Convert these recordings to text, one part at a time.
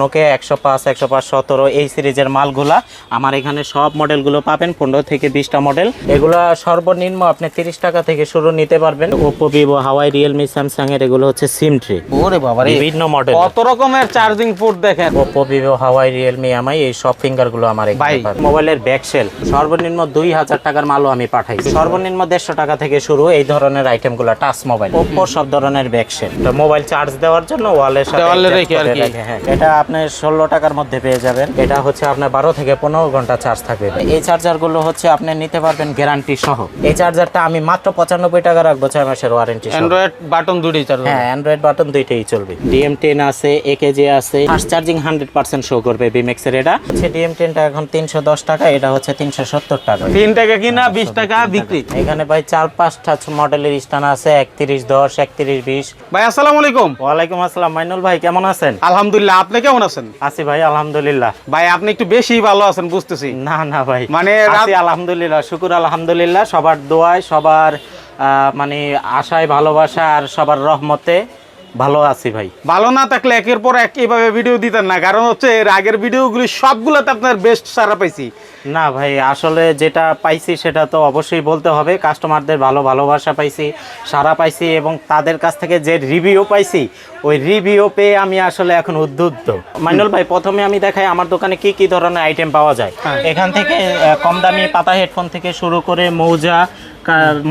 Nokia একশো পাঁচ একশো পাঁচ সতেরো এই সিরিজের মালগুলা আমার এখানে সব মডেলগুলো পাবেন পনেরো থেকে বিশটা মডেল। এগুলা সর্বনিম্ন আপনি তিরিশ টাকা থেকে শুরু নিতে পারবেন। Oppo Vivo Huawei Realme Samsung এর এগুলো হচ্ছে সিম ট্রি। ওরে বাবা বিভিন্ন মডেল। কত রকমের চার্জিং পোর্ট দেখেন। Oppo Vivo Huawei Realme MI এই সব ফিঙ্গারগুলো আমার। মোবাইলের ব্যাকসেল সর্বনিম্ন দুই হাজার টাকার মালও আমি পাঠাই সর্বনিম্ন দেড়শো টাকা থেকে শুরু এই ধরনের আইটেমগুলো টাচ মোবাইল ওপো সব ধরনের ব্যাকসেল মোবাইল চার্জ দেওয়ার জন্য ওয়ালের সাথে হ্যাঁ। এটা আপনি ষোলো টাকার মধ্যে পেয়ে যাবেন। এটা হচ্ছে আপনার বারো থেকে পনেরো ঘণ্টা চার্জ থাকবে। এই চার্জারগুলো হচ্ছে আপনি নিতে পারবেন গ্যারান্টি সহ। এই চার্জারটা আমি মাত্র পঁচানব্বই টাকা রাখব ছয় মাসের ওয়ারেন্টি অ্যান্ড্রয়েড বাটন দুটোই চার্জ হ্যাঁ অ্যান্ড্রয়েড বাটন দুইটাই চলবে। ডিএম টেন আছে একেজে আছে fast charging hundred percent show করবে বিমেক্সের এটা। হচ্ছে ডিএম টেনটা এখন তিনশো দশ টাকা এটা হচ্ছে তিনশো সত্তর টাকা। তিন টাকা কিনা বিশ টাকা বিক্রি। এখানে ভাই চার পাঁচটা মডেলের স্টান আছে একত্রিশ দশ একত্রিশ বিশ। ভাই আসসালামু আলাইকুম। ওয়ালাইকুম আসসালাম মাইনুল ভাই কেমন আছেন? আলহামদুলিল্লাহ আপনি কেমন আছেন? আছি ভাই আলহামদুলিল্লাহ। ভাই আপনি একটু বেশি ভালো আছেন বুঝতেছি। না না ভাই মানে আছি আলহামদুলিল্লাহ শুকুর আলহামদুলিল্লাহ সবার দোয়ায় সবার আহ, মানে আশায় ভালোবাসা আর সবার রহমতে ভালো আছি ভাই। ভালো না থাকলে একের পর এক এইভাবে ভিডিও দিতেন না। কারণ হচ্ছে এর আগের ভিডিওগুলি সবগুলোতে আপনার বেস্ট সারা পাইছি। না ভাই আসলে যেটা পাইছি সেটা তো অবশ্যই বলতে হবে। কাস্টমারদের ভালো ভালোবাসা পাইছি সারা পাইছি এবং তাদের কাছ থেকে যে রিভিউ পাইছি ওই রিভিউ পেয়ে আমি আসলে এখন উদ্বুদ্ধ। মাইনুল ভাই প্রথমে আমি দেখাই আমার দোকানে কি কি ধরনের আইটেম পাওয়া যায়। হ্যাঁ। এখান থেকে কম দামি পাতা হেডফোন থেকে শুরু করে মৌজা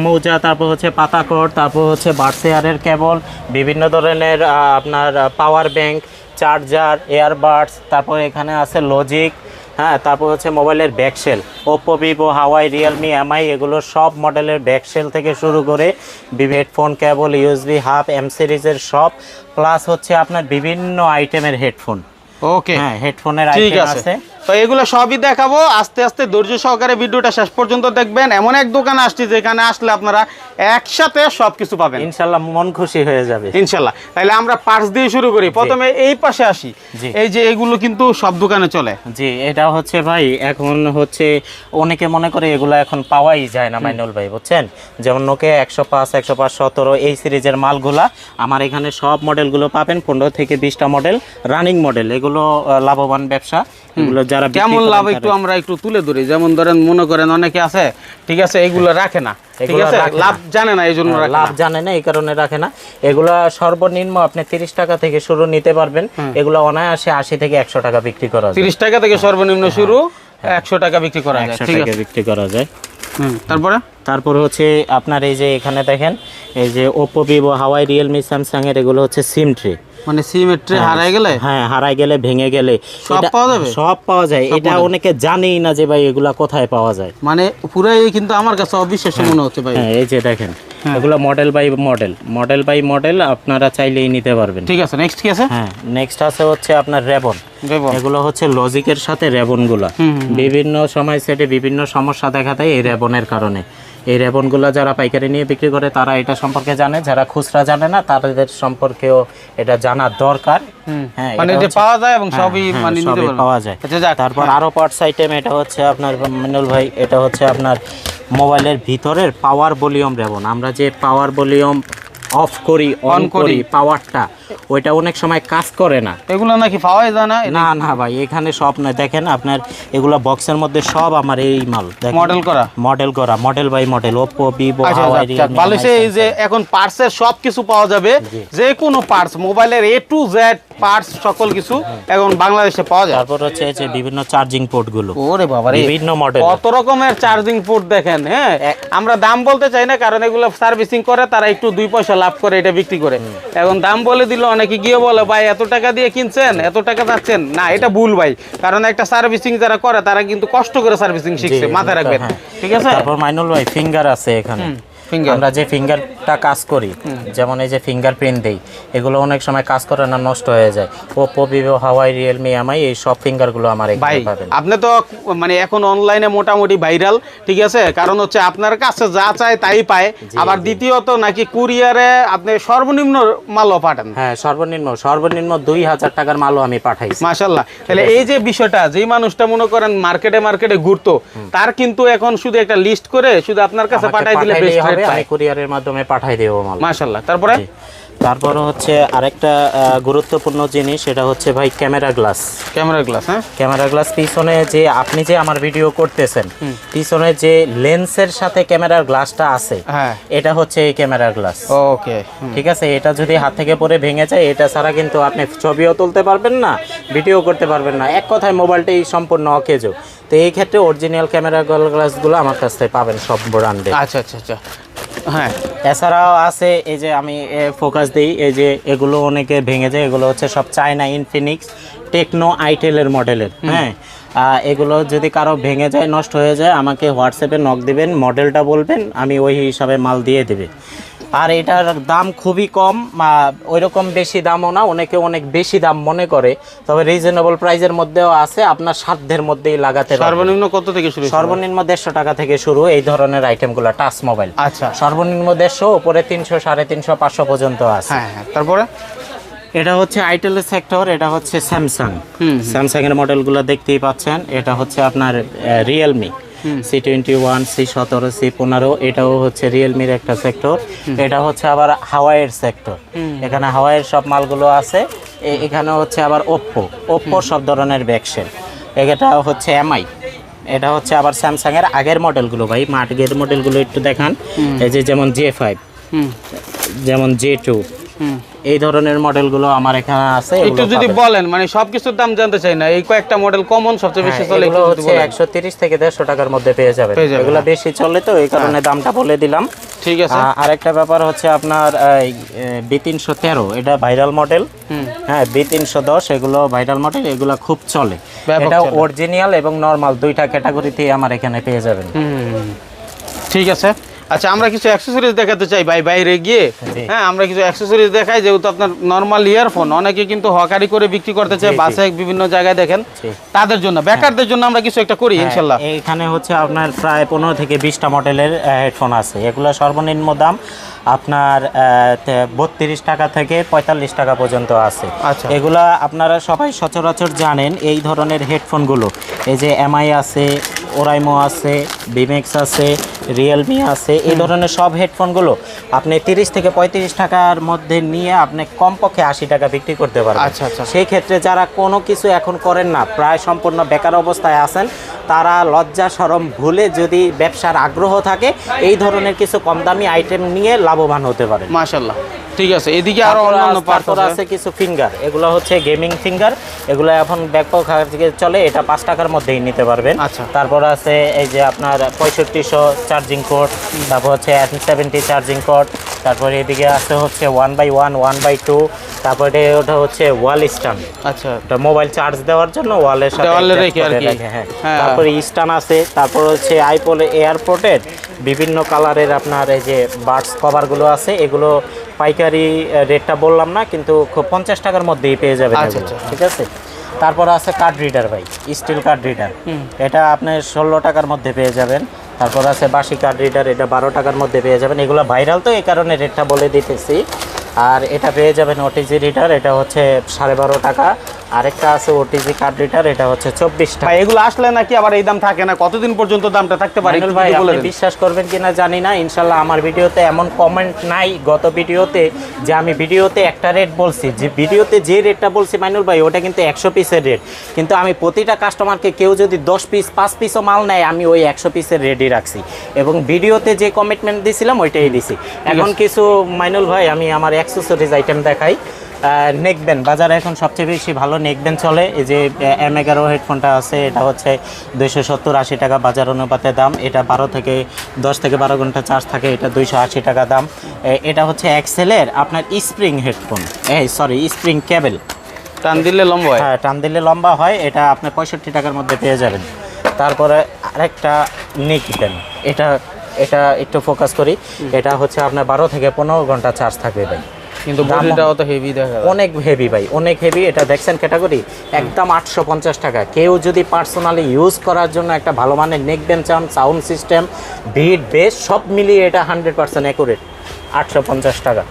মৌজা, তারপর হচ্ছে পাতা কোট তারপর হচ্ছে বার্সেয়ারের কেবল, বিভিন্ন ধরনের আপনার পাওয়ার ব্যাংক চার্জার এয়ারবাডস তারপর এখানে আছে লজিক হ্যাঁ তারপর হচ্ছে মোবাইলের back shell Oppo Vivo Huawei Realme MI এগুলো সব মডেলের ব্যাকসেল থেকে শুরু করে headphone cable USB half M সিরিজের সব প্লাস হচ্ছে আপনার বিভিন্ন আইটেমের হেডফোন ওকে হ্যাঁ হেডফোনের ঠিক আছে। আছে। তো এগুলো সবই দেখাবো। আস্তে আস্তে ধৈর্য সহকারে ভিডিওটা শেষ পর্যন্ত দেখবেন। এমন এক দোকান আসছি যেখানে আসলে আপনারা একসাথে সবকিছু পাবেন। ইনশাল্লাহ মন খুশি হয়ে যাবে। ইনশাল্লাহ তাহলে আমরা পার্স দিয়ে শুরু করি। প্রথমে এই পাশে আসি। এই যে এগুলো কিন্তু সব দোকানে চলে। জি এটা হচ্ছে ভাই এখন হচ্ছে অনেকে মনে করে এগুলো এখন পাওয়াই যায় না মাইনুল ভাই বুঝছেন? যেমন নোকিয়া একশো পাঁচ একশো পাঁচ সতেরো এই সিরিজের মালগুলা আমার এখানে সব মডেলগুলো পাবেন। পনেরো থেকে বিশটা মডেল রানিং মডেল এগুলো আহ, লাভবান ব্যবসা। এগুলো যারা কেমন লাভ একটু আমরা একটু তুলে ধরি। যেমন ধরেন মনে করেন অনেকে আছে ঠিক আছে এগুলো রাখে না। ঠিক আছে? লাভ জানে না এই জন্য লাভ জানে না এই কারণে রাখে না। এগুলা সর্বনিম্ন আপনি তিরিশ টাকা থেকে শুরু নিতে পারবেন। এগুলো অনায়াসে আশি থেকে একশো টাকা বিক্রি করা তিরিশ টাকা থেকে সর্বনিম্ন শুরু একশো টাকা বিক্রি করা যায় টাকা বিক্রি করা যায়। হুম, তারপরে? তারপর হচ্ছে আপনার এই যে এখানে দেখেন এই যে Oppo Vivo Huawei Realme Samsung এর এগুলো হচ্ছে সিম ট্রি মানে সিমেট্রি হারাই গেলে? হ্যাঁ হারাই গেলে ভেঙে গেলে। সব পাওয়া যাবে? সব পাওয়া যায়। এটা অনেকে জানেই না যে ভাই এগুলা কোথায় পাওয়া যায়। মানে পুরাই কিন্তু আমার কাছে অবিশ্বাস্য মনে হচ্ছে ভাই। হ্যাঁ এই যে দেখেন এগুলো model by model model by model আপনারা চাইলেই নিতে পারবেন। ঠিক আছে নেক্সট কি আছে? হ্যাঁ নেক্সট আছে হচ্ছে আপনার রেবন এগুলো হচ্ছে লজিকের সাথে রেবনগুলো বিভিন্ন সময় সেটে বিভিন্ন সমস্যা দেখা দেয় এই রেবনের কারণে। এই রেবনগুলো যারা পাইকারি নিয়ে বিক্রি করে তারা এটা সম্পর্কে জানে। যারা খুচরা জানে না তাদের সম্পর্কেও এটা জানার দরকার। হ্যাঁ মানে এটা পাওয়া যায় এবং হ্যাঁ, সবই হ্যাঁ, মানে নিতে পাওয়া যায়। আচ্ছা তারপর আরও পার্টস আইটেম এটা হচ্ছে আপনার মিনুল ভাই এটা হচ্ছে আপনার মোবাইলের ভিতরের পাওয়ার ভলিউম রেবন। আমরা যে পাওয়ার ভলিউম অফ করি অন। করি। পাওয়ারটা ওইটা অনেক সময় কাজ করে না। এগুলো নাকি পাওয়াই যায় না? না না ভাই এখানে সব না দেখেন আপনার এগুলো বক্সের মধ্যে সব আমার এই মাল মডেল করা? মডেল করা model by model Oppo Vivo সে এই যে এখন পার্টসের সব কিছু পাওয়া যাবে যে কোনো পার্টস মোবাইলের এ টু জেড পার্টস সকল কিছু এখন বাংলাদেশে পাওয়া যায়। তারপর হচ্ছে এই যে বিভিন্ন চার্জিং পোর্টগুলো। ওরে বাবা বিভিন্ন মডেল কত রকমের চার্জিং পোর্ট দেখেন হ্যাঁ? আমরা দাম বলতে চাই না কারণ এগুলো সার্ভিসিং করে তারা একটু দুই পয়সা লাভ করে এটা বিক্রি করে। এখন দাম বলে দিল অনেকে গিয়ে বলে ভাই এত টাকা দিয়ে কিনছেন? এত টাকা যাচ্ছেন? না এটা ভুল ভাই। কারণ একটা সার্ভিসিং যারা করে তারা কিন্তু কষ্ট করে সার্ভিসিং শিখছে মাথায় রাখবেন। হ্যাঁ। ঠিক আছে? তারপর মাইনুল ভাই ফিঙ্গার আছে এখানে। আমরা যে ফিঙ্গারটা কাজ করি যেমন এই যে ফিঙ্গারপ্রিন্ট দেই এগুলো অনেক সময় কাজ করে না নষ্ট হয়ে যায়। Oppo Vivo Huawei Realme MI এই সব ফিঙ্গারগুলো আমার ভাই আপনি তো মানে এখন অনলাইনে মোটামুটি ভাইরাল ঠিক আছে? কারণ হচ্ছে আপনার কাছে যা চায় তাই পায়। আবার দ্বিতীয়ত নাকি কুরিয়ারে আপনি সর্বনিম্ন মালও পাঠান। হ্যাঁ সর্বনিম্ন সর্বনিম্ন দুই হাজার টাকার মালও আমি পাঠাই মাশাল্লাহ তাহলে এই যে বিষয়টা যেই মানুষটা মনে করেন মার্কেটে মার্কেটে ঘুরতো তার কিন্তু এখন শুধু একটা লিস্ট করে শুধু আপনার কাছে পাঠাই দিলে বেস্ট রেট আমি কুরিয়ারের মাধ্যমে পাঠাই দেবো মাল। মাশাল্লাহ তারপরে। তারপর হচ্ছে আরেকটা গুরুত্বপূর্ণ জিনিস সেটা হচ্ছে ভাই ক্যামেরা গ্লাস। ক্যামেরা গ্লাস হ্যাঁ? ক্যামেরা গ্লাস পিছনে যে আপনি যে আমার ভিডিও করতেছেন পিছনে যে লেন্সের সাথে ক্যামেরার গ্লাসটা আছে হ্যাঁ। এটা হচ্ছে এই ক্যামেরার গ্লাস। ওকে ঠিক আছে? এটা যদি হাত থেকে পড়ে ভেঙে যায় এটা ছাড়া কিন্তু আপনি ছবিও তুলতে পারবেন না ভিডিও করতে পারবেন না। এক কথায় মোবাইলটাই সম্পূর্ণ অকেজো। তো এই ক্ষেত্রে অরিজিনাল ক্যামেরা গ্লাসগুলো আমার কাছ থেকে পাবেন সব ব্র্যান্ডে আচ্ছা আচ্ছা আচ্ছা। হ্যাঁ এছাড়াও আছে এই যে আমি ফোকাস দিই এই যে এগুলো অনেকে ভেঙে যায় এগুলো হচ্ছে সব চায়না ইনফিনিক্স টেকনো আইটেলের মডেলের হ্যাঁ। এগুলো যদি কারও ভেঙে যায় নষ্ট হয়ে যায় আমাকে হোয়াটসঅ্যাপে নক দিবেন মডেলটা বলবেন আমি ওই হিসাবে মাল দিয়ে দেবে। আর এটার দাম খুবই কম ওই রকম বেশি দামও না অনেকে অনেক বেশি দাম মনে করে তবে রিজনেবল প্রাইজের মধ্যেও আছে আপনার সাধ্যের মধ্যেই লাগাতে সর্বনিম্ন কত থেকে শুরু সর্বনিম্ন দেড়শো টাকা থেকে শুরু এই ধরনের আইটেমগুলো টাচ মোবাইল আচ্ছা। সর্বনিম্ন দেড়শো উপরে তিনশো সাড়ে তিনশো পাঁচশো পর্যন্ত আছে। হ্যাঁ হ্যাঁ তারপরে? এটা হচ্ছে আইটেলের সেক্টর এটা হচ্ছে স্যামসাং হুম স্যামসাং এর মডেলগুলো দেখতেই পাচ্ছেন এটা হচ্ছে আপনার Realme C twenty one C সতেরো সি পনেরো এটাও হচ্ছে রিয়েলমির একটা সেক্টর এটা হচ্ছে আবার হাওয়াইয়ের সেক্টর এখানে হাওয়াইয়ের সব মালগুলো আছে। এখানে হচ্ছে আবার ওপ্পো ওপ্পোর সব ধরনের ব্যাকসেল এটা হচ্ছে এমআই এটা হচ্ছে আবার স্যামসাং এর আগের মডেলগুলো ভাই। মার্কের মডেলগুলো একটু দেখান। এই যে যেমন জে ফাইভ যেমন জে টু এই ধরনের মডেলগুলো আমার এখানে আছে একটু যদি বলেন মানে সবকিছুর দাম জানতে চাই না এই কয়েকটা মডেল কমন সবচেয়ে বেশি হ্যাঁ, চলে এগুলো হচ্ছে বলেন। একশো তিরিশ থেকে দেড়শো টাকার মধ্যে পেয়ে যাবেন। এগুলো হ্যাঁ। বেশি চলে তো এই কারণে দামটা বলে দিলাম। ঠিক আছে। আরেকটা ব্যাপার হচ্ছে আপনার বি তিনশো তেরো এটা ভাইরাল মডেল হ্যাঁ বি তিনশো দশ এগুলো ভাইরাল মডেল এগুলো খুব চলে। এটা। অরিজিনাল এবং নর্মাল দুইটা ক্যাটাগরিতে আমার এখানে পেয়ে যাবেন। ঠিক আছে। আচ্ছা আমরা কিছু অ্যাক্সেসরিজ দেখাতে চাই ভাই বাইরে গিয়ে। হ্যাঁ আমরা কিছু অ্যাক্সেসরিজ দেখাই যেহেতু আপনার নর্মাল ইয়ারফোন অনেকে কিন্তু হকারি করে বিক্রি করতে চায়। বাসে বিভিন্ন জায়গায় দেখেন। তাদের জন্য বেকারদের জন্য আমরা কিছু একটা করি ইনশাল্লাহ। হ্যাঁ, এখানে হচ্ছে আপনার প্রায় পনেরো থেকে বিশটা মডেলের হেডফোন আছে। এগুলো সর্বনিম্ন দাম আপনার বত্রিশ টাকা থেকে পঁয়তাল্লিশ টাকা পর্যন্ত আছে। আচ্ছা। এগুলা আপনারা সবাই সচরাচর জানেন এই ধরনের হেডফোনগুলো এই যে এমআই আছে ওরাইমো আছে বিমেক্স আছে রিয়েলমি আছে এই ধরনের সব হেডফোনগুলো আপনি তিরিশ থেকে পঁয়ত্রিশ টাকার মধ্যে নিয়ে আপনি কমপক্ষে আশি টাকা বিক্রি করতে পারবেন। আচ্ছা, আচ্ছা। সেই ক্ষেত্রে যারা কোনো কিছু এখন করেন না প্রায় সম্পূর্ণ বেকার অবস্থায় আছেন তারা লজ্জা সরম ভুলে যদি ব্যবসার আগ্রহ থাকে এই ধরনের কিছু কম দামি আইটেম নিয়ে লাভবান হতে পারে মাশাল্লাহ ঠিক আছে এদিকে আরও অন্যান্য পার্ট আছে কিছু ফিঙ্গার এগুলো হচ্ছে গেমিং ফিঙ্গার এগুলো এখন ব্যাপক হারে থেকে চলে এটা পাঁচ টাকার মধ্যেই নিতে পারবেন আচ্ছা। তারপর আছে এই যে আপনার পঁয়ষট্টিশো চার্জিং কোড তারপর হচ্ছে সেভেন্টি চার্জিং কোড তারপর এদিকে আছে হচ্ছে one by one one by two তারপরে ওটা হচ্ছে ওয়াল স্ট্যান্ড। আচ্ছা। এটা মোবাইল চার্জ দেওয়ার জন্য ওয়ালের সাথে রেখে আর কি। হ্যাঁ। হ্যাঁ। তারপরে স্টান আছে তারপর হচ্ছে আইপল এয়ারপোর্টের বিভিন্ন কালারের আপনার এই যে বার্ডস কভারগুলো আছে এগুলো পাইকারি রেটটা বললাম না কিন্তু খুব পঞ্চাশ টাকার মধ্যেই পেয়ে যাবেন আচ্ছা, আচ্ছা। ঠিক আছে? তারপর আছে কার্ড রিডার ভাই স্টিল কার্ড রিডার এটা আপনি ষোলো টাকার মধ্যে পেয়ে যাবেন। তারপর আছে বাসি কার্ড রিডার এটা বারো টাকার মধ্যে পেয়ে যাবেন। এগুলো ভাইরাল তো এই কারণে রেটটা বলে দিতেছি। আর এটা পেয়ে যাবেন ওটিজি রিডার এটা হচ্ছে সাড়ে বারো টাকা। আরেকটা আছে ওটিজি কার্ড রিডার এটা হচ্ছে চব্বিশ টাকা। এগুলো আসলে নাকি আবার এই দাম থাকে না? কতদিন পর্যন্ত দামটা থাকতে পারে? ভাই আপনি বিশ্বাস করবেন কিনা জানি না। ইনশাল্লাহ আমার ভিডিওতে এমন কমেন্ট নাই গত ভিডিওতে যে আমি ভিডিওতে একটা রেট বলছি। যে ভিডিওতে যে রেটটা বলছি মাইনুল ভাই ওটা কিন্তু একশো পিসের রেট কিন্তু আমি প্রতিটা কাস্টমারকে কেউ যদি দশ পিস পাঁচ পিসও মাল নেয় আমি ওই একশো পিসের রেডি রাখছি। এবং ভিডিওতে যে কমিটমেন্ট দিছিলাম ওইটাই দিছি। এখন কিছু মাইনুল ভাই আমি আমার অ্যাক্সেসরিজ আইটেম দেখাই। নেকবেন বাজারে এখন সবচেয়ে বেশি ভালো নেকবেন চলে। এই যে এম এগারো হেডফোনটা আছে এটা হচ্ছে দুইশো সত্তর আশি টাকা বাজার অনুপাতে দাম। এটা বারো থেকে দশ থেকে বারো ঘণ্টা চার্জ থাকে এটা দুইশো আশি টাকা দাম। এটা হচ্ছে এক্সেলের আপনার স্প্রিং হেডফোন এই সরি স্প্রিং কেবল টান দিলে লম্বা হয়। হ্যাঁ টান দিলে লম্বা হয়। এটা আপনি পঁয়ষট্টি টাকার মধ্যে পেয়ে যাবেন। তারপরে আরেকটা নেকবেন এটা এটা একটু ফোকাস করি। এটা হচ্ছে আপনার বারো থেকে পনেরো ঘণ্টা চার্জ থাকবে ভাই। কিন্তু বডিটাও তো হেভি দেখা অনেক হেভি ভাই অনেক হেভি এটা দেখছেন ক্যাটাগরি একদম আটশো পঞ্চাশ টাকা। কেউ যদি পার্সোনালি ইউজ করার জন্য একটা ভালো মানের নেক ব্যান্ড চান সাউন্ড সিস্টেম বিট বেস সব মিলিয়ে এটা হান্ড্রেড পার্সেন্ট অ্যাকুরেট আটশো পঞ্চাশ টাকা।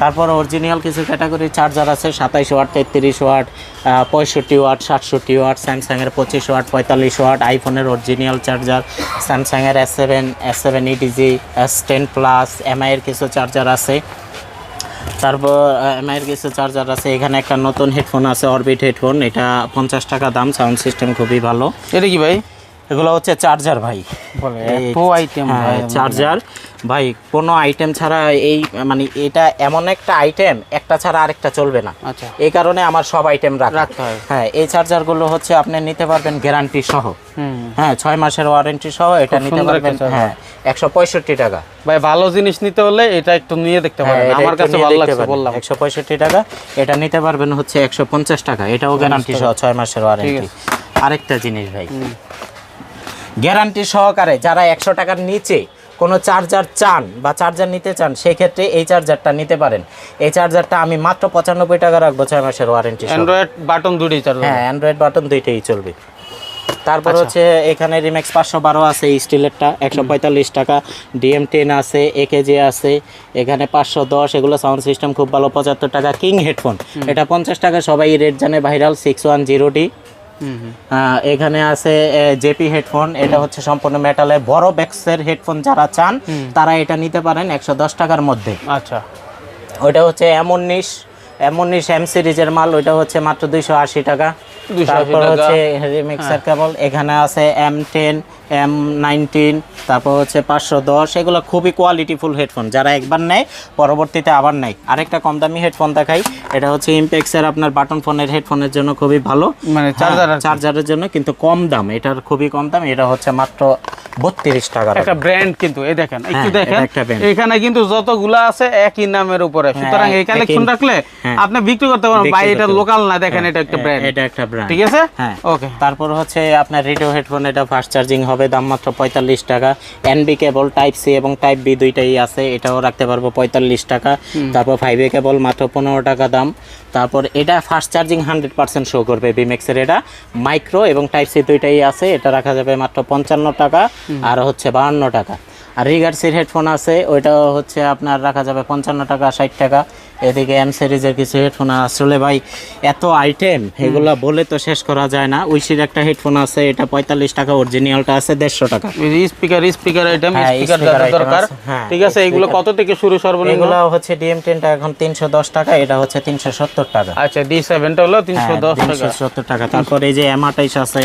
তারপর অরিজিনাল কিছু ক্যাটাগরি চার্জার আছে সাতাইশ ওয়াট তেত্রিশ ওয়াট পঁয়ষট্টি ওয়াট সাতষট্টি ওয়াট স্যামসাংয়ের পঁচিশ ওয়াট পঁয়তাল্লিশ ওয়াট আইফোনের অরিজিনাল চার্জার স্যামসাংয়ের S seven S seven EDG S ten plus এমআইয়ের কিছু চার্জার আছে। তারপর এমআইয়ের কিছু চার্জার আছে। এখানে একটা নতুন হেডফোন আছে অরবিট হেডফোন এটা পঞ্চাশ টাকা দাম সাউন্ড সিস্টেম খুবই ভালো। এটা কি ভাই? এগুলো হচ্ছে চার্জার ভাই। এই এত আইটেম হ্যাঁ, চার্জার। ভাই কোনো আইটেম ছাড়া এই মানে এটা এমন একটা আইটেম একটা ছাড়া আরেকটা চলবে না। আচ্ছা। এই কারণে আমার সব আইটেম রাখতে হয়। হ্যাঁ এই চার্জারগুলো হচ্ছে আপনি নিতে পারবেন গ্যারান্টি সহ। হ্যাঁ ছয় মাসের ওয়ারেন্টি সহ এটা নিতে পারবেন হ্যাঁ একশো পঁয়ষট্টি টাকা। ভাই ভালো জিনিস নিতে হলে এটা একটু নিয়ে দেখতে পারবেন পারেন। এটা আমার কাছে ভালো লাগছে। বললাম। 165 টাকা। এটা নিতে পারবেন হচ্ছে একশো পঞ্চাশ টাকা। এটাও গ্যারান্টি সহ ছয় মাসের ওয়ারেন্টি আরেকটা জিনিস ভাই। গ্যারান্টি সহকারে যারা একশো টাকার নিচে কোনো চার্জার চান বা চার্জার নিতে চান সেক্ষেত্রে এই চার্জারটা নিতে পারেন। এই চার্জারটা আমি মাত্র পঁচানব্বই টাকা রাখব ছয় মাসের ওয়ারেন্টি অ্যান্ড্রয়েড বাটন দুটি চার্জার হ্যাঁ অ্যান্ড্রয়েড বাটন দুইটাই চলবে। তারপর আচ্ছা। হচ্ছে এখানে রিমেক্স পাঁচশো বারো আছে স্টিলেরটা একশো পঁয়তাল্লিশ টাকা। ডিএম টেন আছে একেজে আছে এখানে পাঁচশো দশ এগুলো সাউন্ড সিস্টেম খুব ভালো পঁচাত্তর টাকা কিং হেডফোন এটা পঞ্চাশ টাকা সবাই রেট জানে viral six one zero D এখানে আছে জেপি হেডফোন এটা হচ্ছে সম্পূর্ণ মেটালে বড় ব্যাক্সের হেডফোন যারা চান তারা এটা নিতে পারেন একশো দশ টাকার মধ্যে। আচ্ছা। ওইটা হচ্ছে এমন নিশ এমন নিশ এম সিরিজের মাল ওইটা হচ্ছে মাত্র দুইশো আশি টাকা। তারপর হচ্ছে রিমিক্সার কেবল এখানে আছে এম টেন এম নাইনটিন তারপর হচ্ছে পাঁচশো দশ। এগুলো খুবই কোয়ালিটিফুল হেডফোন যারা একবার নেয় পরবর্তীতে আবার নেয়। আরেকটা কম দামি হেডফোন দেখাই। এটা হচ্ছে ইমপেক্সের আপনার বাটন ফোনের হেডফোনের জন্য খুবই ভালো। মানে চার্জার হ্যাঁ, চার্জারের জন্য কিন্তু কম দাম। এটার খুবই কম দাম। এটা হচ্ছে মাত্র বত্রিশ টাকা একটা ব্র্যান্ড কিন্তু এই দেখেন একটু হ্যাঁ, দেখেন। এখানে কিন্তু যতগুলা আছে একই নামের উপরে। সুতরাং এই একই- কালেকশন রাখলে হ্যাঁ। আপনি বিক্রি করতে পারবেন ভাই এটা লোকাল না দেখেন এটা একটা ব্র্যান্ড এটা একটা ব্র্যান্ড ঠিক আছে? হ্যাঁ। ওকে তারপর হচ্ছে আপনার রেডিও হেডফোন এটা ফাস্ট চার্জিং হবে দাম মাত্র পঁয়তাল্লিশ টাকা। এনবি কেবল টাইপ সি এবং টাইপ বি দুইটাই আছে এটাও রাখতে পারব পঁয়তাল্লিশ টাকা। তারপর ফাইভ এ কেবল মাত্র পনেরো টাকা দাম। তারপর এটা fast charging hundred percent show করবে বিমেক্সের এটা। মাইক্রো এবং টাইপ সি দুইটাই আছে এটা রাখা যাবে মাত্র পঞ্চান্ন টাকা আর হচ্ছে বাহান্ন টাকা। আর রিগার্সির হেডফোন আছে ওইটাও হচ্ছে আপনার রাখা যাবে পঞ্চান্ন টাকা ষাট টাকা। এদিকে এম সিরিজের কিছু হেডফোন আসলে ভাই এত আইটেম এগুলা বলে তো শেষ করা যায় না। উইশির একটা হেডফোন আছে এটা পঁয়তাল্লিশ টাকা অরিজিনালটা আছে দেড়শো টাকা। স্পিকার স্পিকার আইটেম হ্যাঁ, স্পিকার দরকার হ্যাঁ, ঠিক আছে এগুলো কত থেকে শুরু সর্বনিম্ন? এগুলো হচ্ছে ডিএম টেনটা এখন তিনশো দশ টাকা এটা হচ্ছে তিনশো সত্তর টাকা। আচ্ছা ডি সেভেনটা হলো তিনশো দশ টাকা। সত্তর টাকা। তারপর এই যে এম আঠাইশ আছে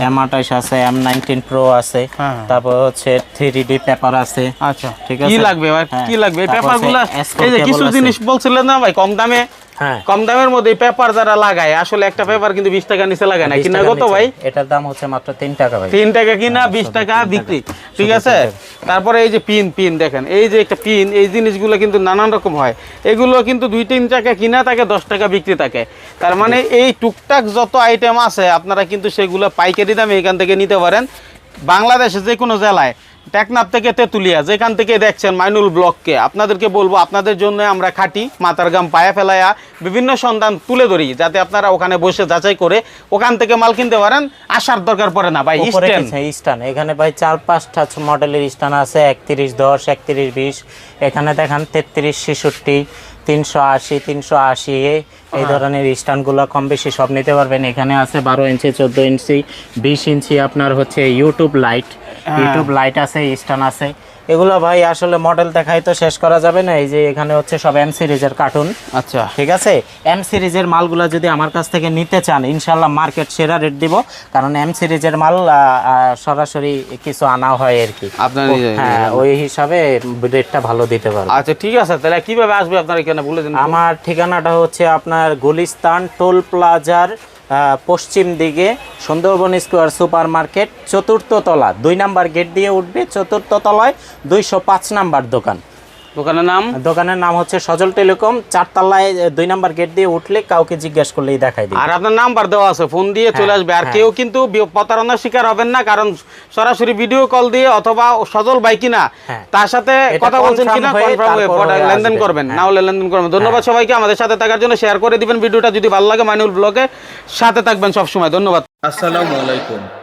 এম আঠাইশ আছে এম নাইনটিন প্রো আছে হ্যাঁ। তারপর হচ্ছে থ্রি ডি পেপার আছে। আচ্ছা। ঠিক আছে? কি লাগবে ভাই? হ্যাঁ। কি লাগবে? এই তারপর পেপারগুলো এই যে কিছু জিনিস বলছিলেন না ভাই কম দামে হ্যাঁ কম দামের মধ্যে পেপার যারা লাগায় আসলে একটা পেপার কিন্তু বিশ টাকা নিচে লাগায় না কিনা কত ভাই? এটার দাম হচ্ছে মাত্র তিন টাকা ভাই। তিন টাকা কিনা বিশ টাকা বিক্রি ঠিক আছে? তারপরে এই যে পিন পিন দেখেন এই যে একটা পিন এই জিনিসগুলো কিন্তু নানান রকম হয়। এগুলো কিন্তু দুই তিন টাকা কিনা থাকে দশ টাকা বিক্রি থাকে। তার মানে এই টুকটাক যত আইটেম আছে আপনারা কিন্তু সেগুলো পাইকারি দামে এখান থেকে নিতে পারেন। বাংলাদেশে যে কোনো জেলায় টেকনাফ থেকে তেঁতুলিয়া যেখান থেকে দেখছেন মাইনুল ব্লককে। আপনাদেরকে বলব আপনাদের জন্য আমরা খাটি মাতার গাম পায়া ফেলাইয়া বিভিন্ন সন্ধান তুলে ধরি যাতে আপনারা ওখানে বসে যাচাই করে ওখান থেকে মাল কিনতে পারেন। আসার দরকার পড়ে না ভাই স্টান এখানে ভাই চার পাঁচটা মডেলের স্টান আছে একত্রিশ দশ একত্রিশ বিশ। এখানে দেখেন তেত্রিশ ছেষট্টি তিনশো আশি তিনশো আশি এই হ্যাঁ। ধরনের স্টানগুলো কম বেশি সব নিতে পারবেন এখানে আছে বারো ইঞ্চি চোদ্দ ইঞ্চি বিশ ইঞ্চি আপনার হচ্ছে ইউটিউব লাইট। ইউটিউব লাইট আছে স্টান আছে এগুলো ভাই আসলে মডেল দেখাই তো শেষ করা যাবে না। এই যে এখানে হচ্ছে সব এম সিরিজের কার্টুন আচ্ছা। ঠিক আছে? এম সিরিজের মালগুলো যদি আমার কাছ থেকে নিতে চান ইনশাল্লাহ মার্কেট সেরা রেট দিব। কারণ এম সিরিজের মাল সরাসরি কিছু আনা হয় আর কি। আপনার হ্যাঁ ওই হিসাবে রেটটা ভালো দিতে পারব। আচ্ছা ঠিক আছে তাহলে কীভাবে আসবে আপনার এখানে বলে দিন আমার ঠিকানাটা হচ্ছে আপনার গুলিস্তান টোল প্লাজার পশ্চিম দিকে সুন্দরবন স্কোয়ার সুপার মার্কেট চতুর্থ তলা, দুই নাম্বার গেট দিয়ে উঠবে, চতুর্থ তলায় দুইশো পাঁচ নাম্বার দোকান। দোকানের নাম? দোকানের নাম হচ্ছে সজল টেলিকম। চারতলায় দুই নাম্বার গেট দিয়ে উঠলে কাউকে জিজ্ঞেস করলেই দেখাই দিবে। আর আপনার নাম্বার দেওয়া আছে ফোন দিয়ে চলে আসবে। আর হ্যাঁ। কেউ কিন্তু প্রতারণার শিকার হবেন না কারণ সরাসরি ভিডিও কল দিয়ে অথবা সজল ভাই কিনা হ্যাঁ। তার সাথে কথা বলছেন কিনা হয়ে কনফার্ম হয়ে হয়ে লেনদেন করবেন। হ্যাঁ। না হলে লেনদেন করবেন ধন্যবাদ সবাইকে। আমাদের সাথে থাকার জন্য শেয়ার করে দিবেন। ভিডিওটা যদি ভালো লাগে মাইনুল ব্লগে সাথে থাকবেন সব সময় ধন্যবাদ। আসসালামু আলাইকুম।